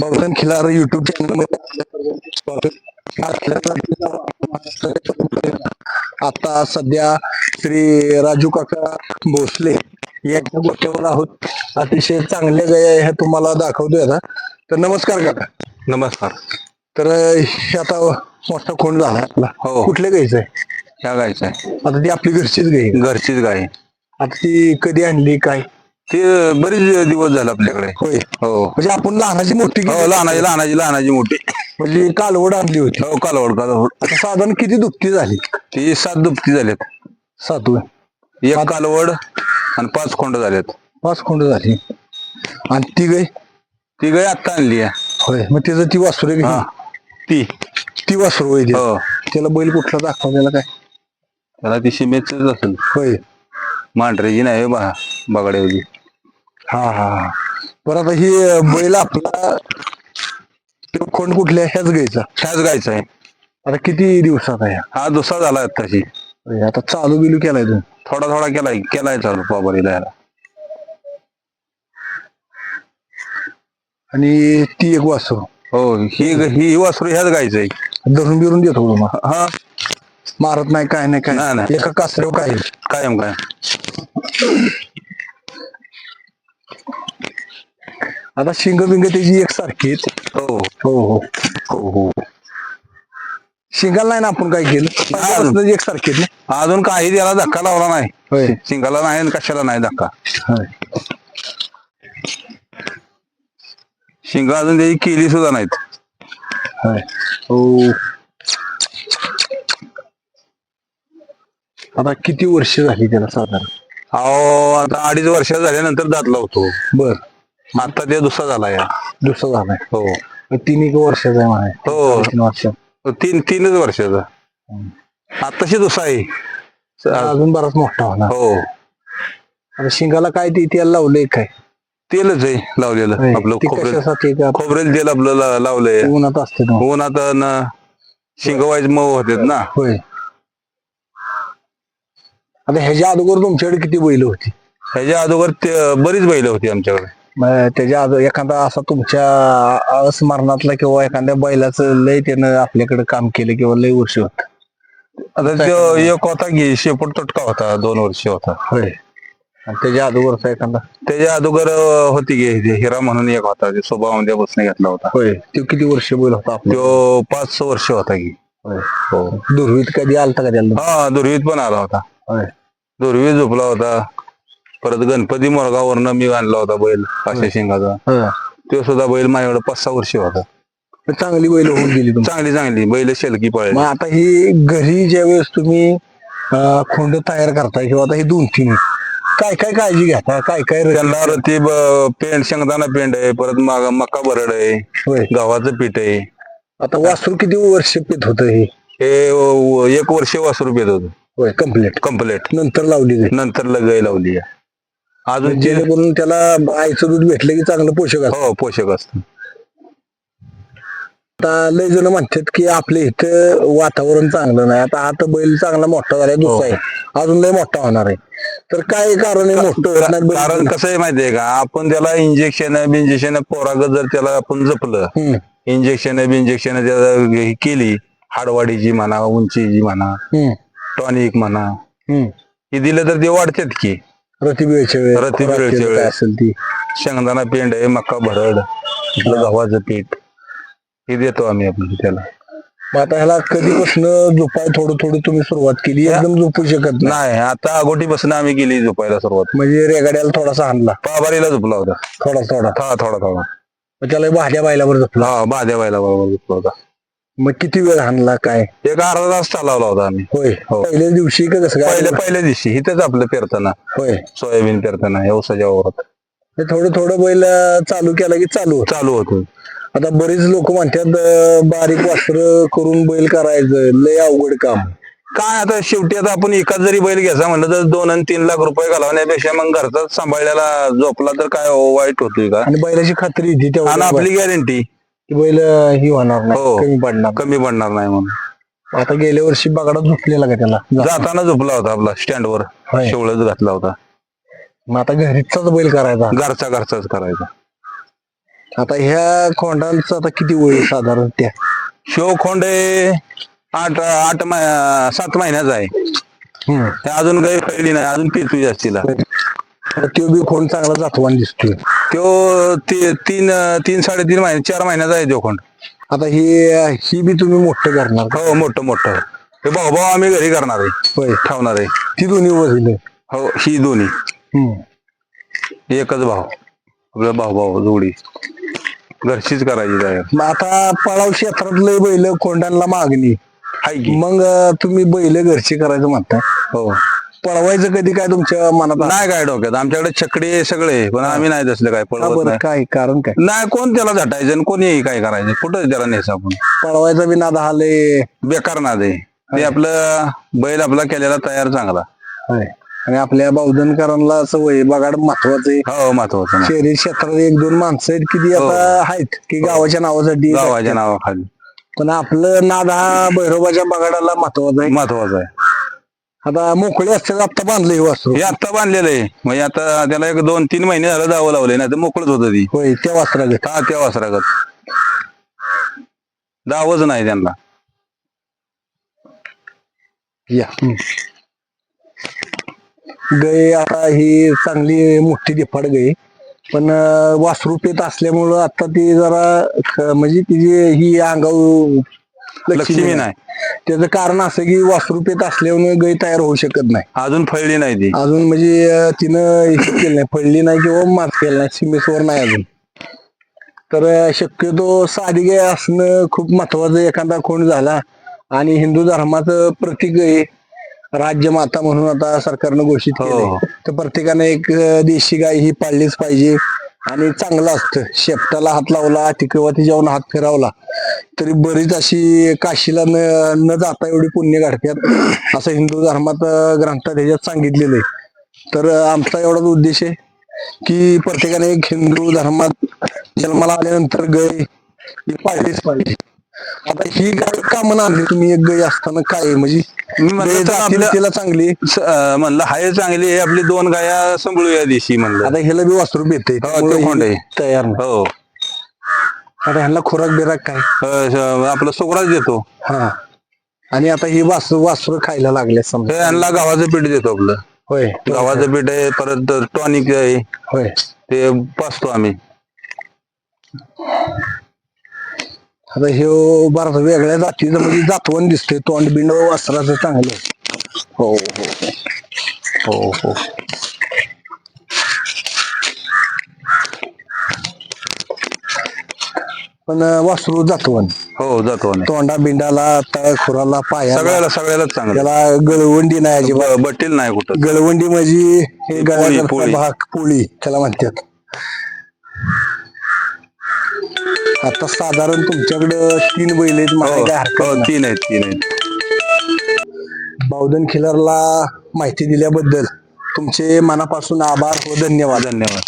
बहुधन खिलार YouTube channel आता सध्या श्री राजू काका भोसले यांच्या गोष्टीवर आहोत. अतिशय चांगल्या गाय ह्या तुम्हाला दाखवतोय आता. तर नमस्कार काका. नमस्कार. तर हे आता मोठा कोण झाला आपला. हो. कुठल्या गायचं आहे? ह्या गायचं आहे. आता ती आपली घरचीच गाय आहे. घरचीच गाय आहे. आता ती कधी आणली काय? ती बरीच दिवस झाले आपल्याकडे. होय. हो. म्हणजे आपण लहानाची मोठी हो केली. लहानाची लहानाची लहानाची मोठी. म्हणजे कालवड आणली होती. हो कालवड कालवड. आता साधारण किती दुपटी झाली? ती सात दुपटी झाल्यात सातू एक कालवड आणि पाच खोंड झाल्यात पाच खोंड झाली. आणि ती गाय? ती गाय आत्ता आणली आहे. होय. मग तिचं ती वासरू आहे हा? ती. ती वासरू होय ती. हो. त्याला बैल कुठला दाखवलेला काय? त्याला ती शिमेच असेल. होय. मांढरेची नाही बा बगाड्यावली हा हा हा. बरं आता ही बैल आपला तो खोंड कुठल्या ह्याच घ्यायचा ह्याच गायचा आहे. आता किती दिवसात आहे? हा? दुसरा झाला आत्ताशी होय, आता चालू बिलू केलाय तू. थोडा थोडा केलाय केलाय चालू पाबरीला ह्याला आणि ती एक वासरू. हो ही ही वासरू ह्याच गायचं आहे. धरून बिरून देतो तुम्हाला हा. मारत नाही काय नाही नाही, काय नाही. एका कासऱ्यावर काय कायम काय आता शिंग बिंग त्याची एक सारखी आहेत. हो. हो हो. हो हो. शिंगाला नाही ना आपण काय केलं? एक सारखी आहेत ना? अजून काही त्याला धक्का लावला नाही. शिंगाला नाही आणि कशाला नाही धक्का? शिंग अजून त्याची केली सुद्धा नाहीत. हो. आता किती वर्ष झाली त्याला साधारण? अहो आता अडीच वर्ष झाल्यानंतर दात लावतो. बर. आता ते दुसरा झाला या. दुसरा झालाय. हो. तीन एक वर्षाचा आहे म्हणाय हो. तीन वर्ष. तीन तीनच वर्षाचा आताशी दुसरा आहे. अजून बराच मोठा होणार हो. आता शिंगाला काय ते त्याला लावलंय काय? तेलच आहे लावलेलं आपलं ते खोबरेल कशासाठी का खोबरेल तेल आपलं ला- लावलंय. उन्हात असते तो ऊन आता ना शिंगवायच मऊ होतात ना. होय. आता ह्याच्या अगोदर तुमच्याकडे किती बैल होती? ह्याच्या अगोदर ते- बरीच बैल होती आमच्याकडे. मग त्याच्या एखादा असा तुमच्या अस्मरणातला किंवा एखाद्या बैलाचं लय त्यानं आपल्याकडे काम केलं किंवा लय वर्ष होत. आता तो एक होता की शेपूट तुटका होता दोन वर्ष होता. होय. आणि त्याच्या अगोदरचा एखादा? त्याच्या अगोदर अं, होती की हिरा म्हणून एक होता ते स्वभावामध्ये बसने घेतला होता. होय. तो किती वर्ष बैल होता आपला? तो पाच वर्ष होता की. हो दुर्वीत कधी आलता का त्याला? हा दुर्वीत पण आला होता. होय. दुर्वीत झोपला होता. परत गणपती मोरगावरनं मी आणला होता बैल पाचशे शिंगाचा. तो सुद्धा बैल माझ्याकडे पाच सहा वर्ष होता. चांगली बैल होऊन गेली चांगली चांगली. बैल शेलकी पळली. मग आता ही घरी ज्या वेळेस तुम्ही खोंड तयार करताय किंवा आता हे दोन तीन काय काय काळजी घेता? काय काय त्यांना रती ब- पेंड शेंगदाणा पेंड आहे परत माग मका भरड आहे गव्हाचं पीठ आहे. आता वासरू किती वर्ष पित होत हे? एक वर्ष वासरू पेत होत. होय. कंप्लीट कम्प्लेट नंतर लावली जाईल नंतर लगाई लावली आहे. अजून ते जेणेकरून त्याला आईचं दूध भेटलं की चांगलं पोषक असतं. हो पोषक असत. आता लय जण म्हणतात की आपल्या इथं वातावरण चांगलं नाही. आता हा तर बैल चांगला मोठा झालाय दुसरा आहे. अजून लय मोठा होणार आहे. तर काय कारण आहे मोठं होत नाही बैल? कारण कसं आहे माहितीये का? आपण त्याला इंजेक्शन बिंजेक्शन पोरागत जर त्याला आपण जपलं हम्म, इंजेक्शन बिंजेक्शन त्याला हे केली हाडवाडीची म्हणा उंचीची म्हणा हम्म, टॉनिक म्हणा. हे दिलं तर ते वाढतात की. वेळेस काय वेळेस. असेल ती. शेंगदाणा पेंड आहे मका भरड आपलं गव्हाचं पीठ. हे देतो आम्ही आपलं त्याला. मग आता ह्याला कधीपासून झोपाय थोडं थोडं तुम्ही सुरुवात केली एकदम झोपू शकत नाही. नाही आता अगोटीपासून आम्ही गेली झोपायला सुरुवात. म्हणजे रेगाड्याला थोडासा आणला. पाबारीला झोपला होता. थोडा थोडा. थोडा थोडा थोडा. मग त्याला भाज्या बायलावर झोपला. हा बाध्या व्हायला बरोबर झोपला होता. मग किती वेळ आणला काय? एक अर्धा तास चालवला होता आम्ही. होय. हो. पहिल्याच दिवशी का कसं काय? पहिल्या पहिल्या दिवशी इथेच आपलं पेरताना. होय. सोयाबीन पेरताना ऊसाच्या वावरात. हे थोडं थोडं बैल अं, चालू केला की चालू होत? चालू होतो. आता बरेच लोक म्हणतात अं, बारीक वस्त्र करून बैल करायचं लय अवघड काम. काय आता शेवटी आता आपण एकाच जरी बैल घ्यायचा म्हणलं तर दोन आणि तीन लाख रुपये घालवण्यापेक्षा मग घरचाच सांभाळल्याला झोपला तर काय हो, वाईट होतोय का? आणि बैलाची खात्री आणि तेवढी आपली गॅरंटी. की बैल ही होणार नाही हो. कमी पडणार. कमी पडणार नाही म्हणून. आता गेल्या वर्षी बगाडा झोपलेला का त्याला? जाताना झोपला होता आपला स्टँडवर. होय. शेवळच घातला होता. मग आता घरीचाच बैल करायचा. घरचा घरचाच करायचा. आता ह्या खोंडांचं आता किती वय साधारण त्या? शिव खोंडे आठ आठ सात महिन्याचा आहे. हम्म. ते अजून काही फैली नाही अजून पितू जास्तीला. तो बी खोंड चांगला जातवान दिसतोय. तो ती- तीन तीन साडेतीन महिने चार महिन्याचा आहे तो खोंड. आता ही ही बी तुम्ही मोठं करणार का? हो मोठं मोठं. हे भाऊ भाऊ आम्ही घरी करणार आहे. होय. ठेवणार आहे. ती दोन्ही वरील हो ही दोन्ही. एकच भाऊ. आपलं भाऊ भाऊ जोडी. घरचीच करायची तयार. मग आता पळाव क्षेत्रातले बैल कोंडांना मागणी. की. मग अं, तुम्ही बैल घरची करायचं म्हणताय. हो. पळवायचं कधी काय तुमच्या मनात आलं? नाही काय डोक्यात. आमच्याकडे छकडी सगळे पण आम्ही नाही तसले काय का पळवत बरं नाही. काय कारण काय? नाही कोण त्याला झटायचं आणि कोणी काय करायचं? कुठं त्याला न्यायचं आपण? पळवायचा बी नाद आले बेकार ना ते ते आपलं बैल आपला केलेला तयार चांगला. आणि आपल्या बावधनकरांना सवय बघाड महत्वाचं आहे. हो महत्वाचं ना. शहरी क्षेत्रात एक दोन माणसं आहेत किती आता आहेत की गावाच्या नावासाठी गावाच्या नावाखाली. पण आपलं नाद हा भैरोबाच्या बगाडाला महत्त्वाचा आहे. महत्वाचं आहे. आता मोकळे असते आता बांधले वासरू. हे आता बांधलेलं आहे. म्हणजे आता त्याला एक दोन तीन महिने झालं जावं लावले ना ते मोकळच होत ती. होय त्या वासरागत. हा त्या वासरागत. दावच नाही त्यांना. या. गाय आता ही चांगली मोठी दिफाड गाय. पण अं, वासरू पेत असल्यामुळं आता ती जरा ख- म्हणजे तिची ही अंगाऊ लक्ष्मी नाही. त्याचं कारण असं की वासरू पेत असल्यामुळे गाय तयार होऊ शकत नाही. अजून फळली नाही ती. अजून म्हणजे अं, तिनं हे केलं नाही. पडली नाही किंवा मात केलं नाही. सीमेसवर नाही अजून. तर अं, शक्यतो साधी गाय असणं खूप महत्वाचं. एखादा खूण झाला आणि हिंदू धर्माचं प्रतीक आहे राज्यमाता म्हणून आता सरकारनं घोषित हो. केलंय. तर प्रत्येकाने एक अं, देशी गाय ही पाळलीच पाहिजे. आणि चांगलं असतं. शेपटाला हात लावला तिकवाती जाऊन हात फिरावला तरी बरीच अशी काशीला न न जाता एवढी पुण्य काढतात असं हिंदू धर्मात ग्रंथात ह्याच्यात सांगितलेलं आहे. तर आमचा एवढाच उद्देश आहे की प्रत्येकाने एक हिंदू धर्मात जन्माला आल्यानंतर गय ही पाळलीच पाहिजे. आता ही गाय का म्हणा आणली तुम्ही एक गाय असताना काय आहे? म्हणजे मी म्हणलं गाय तर जातीला आपल्या- तिला चांगली? आहे. स- अं, म्हणलं हाय चांगली आहे आपली दोन गाया सांभाळूया दिशी म्हणलं. आता ह्याला बी वासरू येते हो, ते खोंड आहे. तयार नाही. हो. आता ह्यांना खुराक बिराक काय? अं, स- आपलं सोकडाच देतो. हा. आणि आता ही वासरू वासरू खायला लागले समजा. यांना गावाचं पीठ देतो आपलं. होय. गावाचं पीठ आहे परत टॉनिक आहे. होय. ते पाचतो आम्ही. आता हे बराच वेगळ्या जातीचं म्हणजे जातवण दिसतंय. तोंड बिंड वस्त्राचं चांगलं. हो हो. हो हो. पण वासरू जातवण. हो जातो आम्ही तोंडा बिंडाला तळ खुराला पाया सगळ्याला सगळ्यालाच चांगलं. त्याला गळवंडी नाही अजिबात. ब- बट्टील नाही कुठं. गळवंडी म्हणजे हे गळ्याचा पोळी. भाग पोळी त्याला म्हणतात. आता साधारण तुमच्याकडं तीन बैल आहेत हो मला काय हरकत हो, नाही. तीन आहेत तीन आहेत. बावधन खिलरला माहिती दिल्याबद्दल तुमचे मनापासून आभार व धन्यवाद. धन्यवाद.